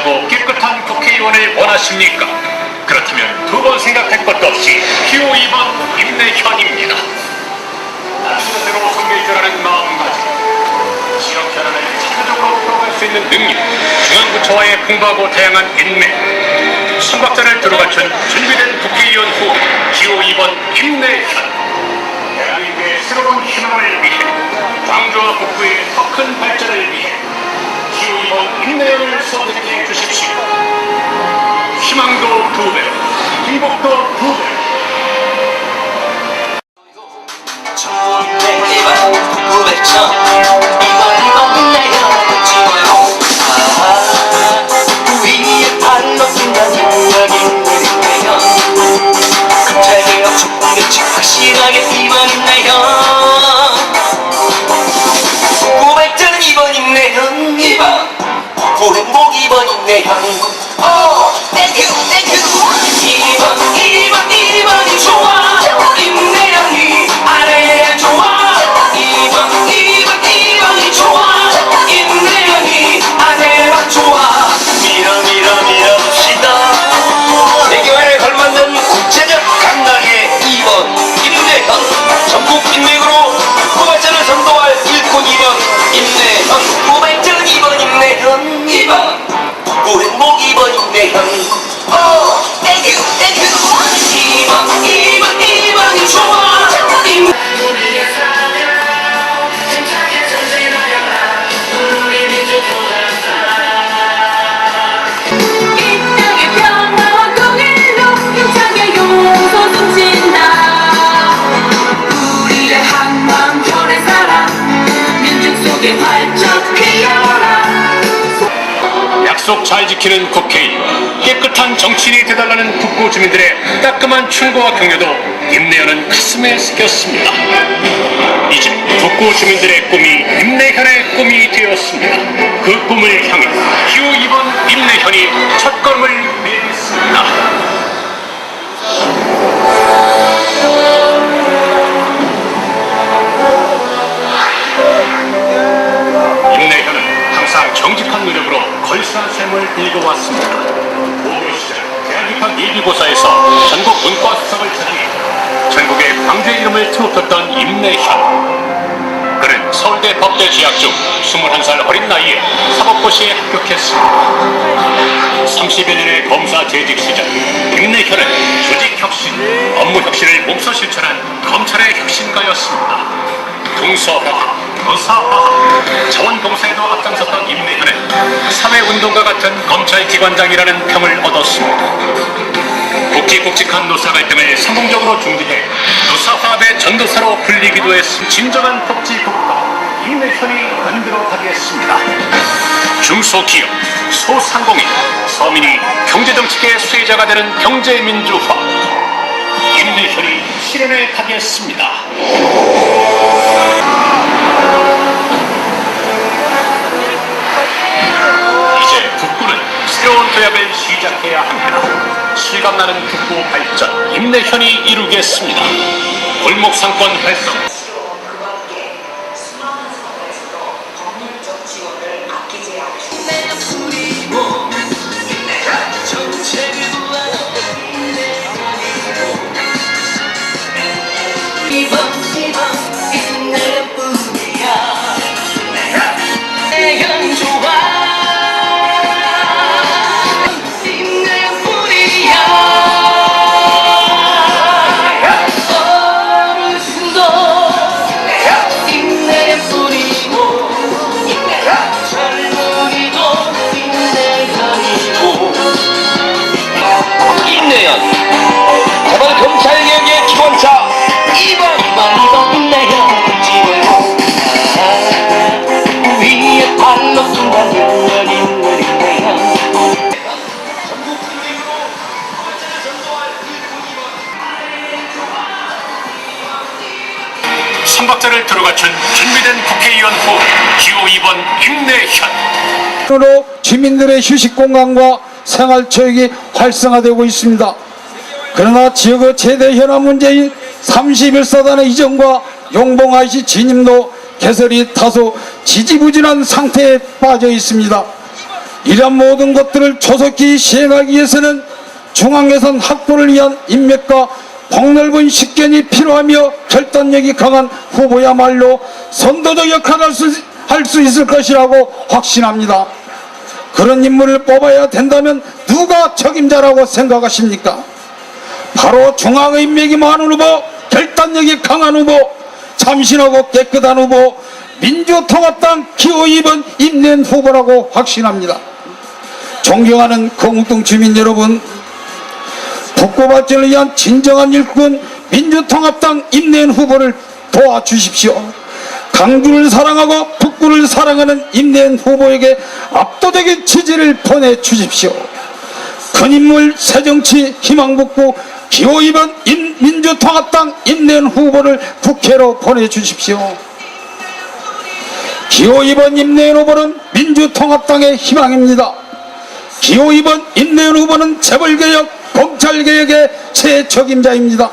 진실하고 깨끗한 국회의원을 원하십니까? 그렇다면 두 번 생각할 것도 없이 기호 2번 임내현입니다. 나는 대로 섬길 줄 아는 마음가짐, 지역 현안을 체계적으로 풀어갈 수 있는 능력, 중앙부처와의 풍부하고 다양한 인맥, 삼각자를 들어갖춘 준비된 국회의원 후 기호 2번 임내현. 대한민국의 새로운 희망을 위해 광주와 북부의 더 큰 발전을 위해 기호 2번 임내연을 선택해 주십시오. 희망도 두 배, 행복도 두 배. 이번 구백 천 이번 있네요 약속 잘 지키는 국회의원, 깨끗한 정치인이 되달라는 북구 주민들의 따끔한 충고와 격려도 임내현은 가슴에 새겼습니다. 이제 북구 주민들의 꿈이 임내현의 꿈이 되었습니다. 그 꿈을 향해 기호 2번 임내현이 첫 걸음을 내딛습니다. 임내현은 항상 정직한 노력 셈을 읽어왔습니다. 고교 시절 대한민국 예비고사에서 전국 문과 수석을 차지해 전국의 광주의 이름을 트높였던 임내현. 그는 서울대 법대 재학 중 21살 어린 나이에 사법고시에 합격했습니다. 30여 년의 검사 재직 시절 임내현은 조직 혁신, 업무 혁신을 몸소 실천한 검찰의 혁신가였습니다. 동서화합, 의사화합, 자원봉사에도 앞장섰던 임내현은 운동가 같은 검찰 기관장이라는 평을 얻었습니다. 굵직굵직한 노사 갈등을 성공적으로 중지해 노사화합의 전도사로 불리기도 했음 진정한 복지국가 임내현이 만들어 가겠습니다. 중소기업, 소상공인, 서민이 경제정책의 수혜자가 되는 경제민주화 임내현이 실현해 가겠습니다. 새로운 도약을 시작해야 합니다. 실감나는 북구 발전, 임내현이 이루겠습니다. 골목 상권 활성, 준비된 국회의원 후 기호 2번 임내현. 으로 주민들의 휴식 공간과 생활 체육이 활성화되고 있습니다. 그러나 지역의 최대 현안 문제인 31사단의 이전과 용봉IC 진입도 개설이 다소 지지부진한 상태에 빠져 있습니다. 이런 모든 것들을 조속히 시행하기 위해서는 중앙예산 확보를 위한 인맥과 폭넓은 식견이 필요하며 결단력이 강한 후보야말로 선도적 역할을 할수 있을 것이라고 확신합니다. 그런 인물을 뽑아야 된다면 누가 책임자라고 생각하십니까? 바로 중앙의 인맥이 많은 후보, 결단력이 강한 후보, 참신하고 깨끗한 후보, 민주통합당 기호 2번 임낸 후보라고 확신합니다. 존경하는 공동 주민 여러분, 북구 발전을 위한 진정한 일꾼 민주통합당 임낸 후보를 도와주십시오. 강주를 사랑하고 북구를 사랑하는 임낸 후보에게 압도적인 지지를 보내주십시오. 큰 인물 새정치 희망북구 기호 2번 임- 민주통합당 임낸 후보를 국회로 보내주십시오. 기호 2번 임내연 후보는 민주통합당의 희망입니다. 기호 2번 임내연 후보는 재벌개혁, 검찰개혁의 최적임자입니다.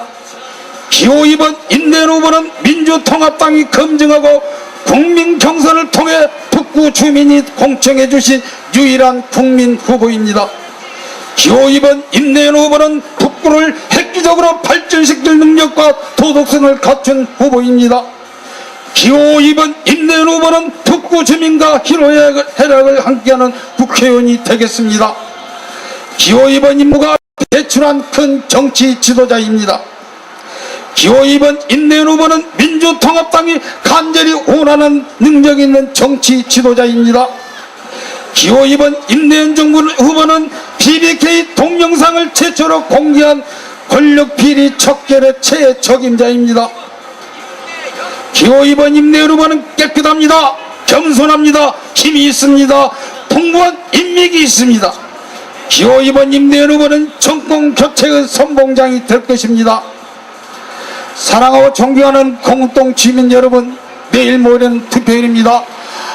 기호 2번 임내연 후보는 민주통합당이 검증하고 국민 경선을 통해 북구 주민이 공청해 주신 유일한 국민 후보입니다. 기호 2번 임내연 후보는 북구를 획기적으로 발전시킬 능력과 도덕성을 갖춘 후보입니다. 기호 2번 임내연 후보는 북구 주민과 희로애락을 함께하는 국회의원이 되겠습니다. 기호 2번 임무가 배출한 큰 정치 지도자입니다. 기호 2번 임내연 후보는 민주통합당이 간절히 원하는 능력 있는 정치 지도자입니다. 기호 2번 임내연 정부 후보는 BBK 동영상을 최초로 공개한 권력 비리 척결의 최적임자입니다. 기호 2번 임내연 후보는 깨끗합니다. 겸손합니다. 힘이 있습니다. 풍부한 인맥이 있습니다. 기호 2번 임내연 후보는 정권 교체의 선봉장이 될 것입니다. 사랑하고 존경하는 공동 주민 여러분, 내일 모레는 투표일입니다.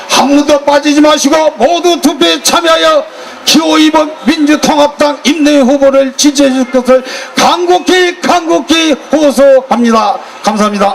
한 분도 빠지지 마시고 모두 투표에 참여하여 기호 2번 민주통합당 임내 후보를 지지해 줄 것을 간곡히 간곡히 호소합니다. 감사합니다.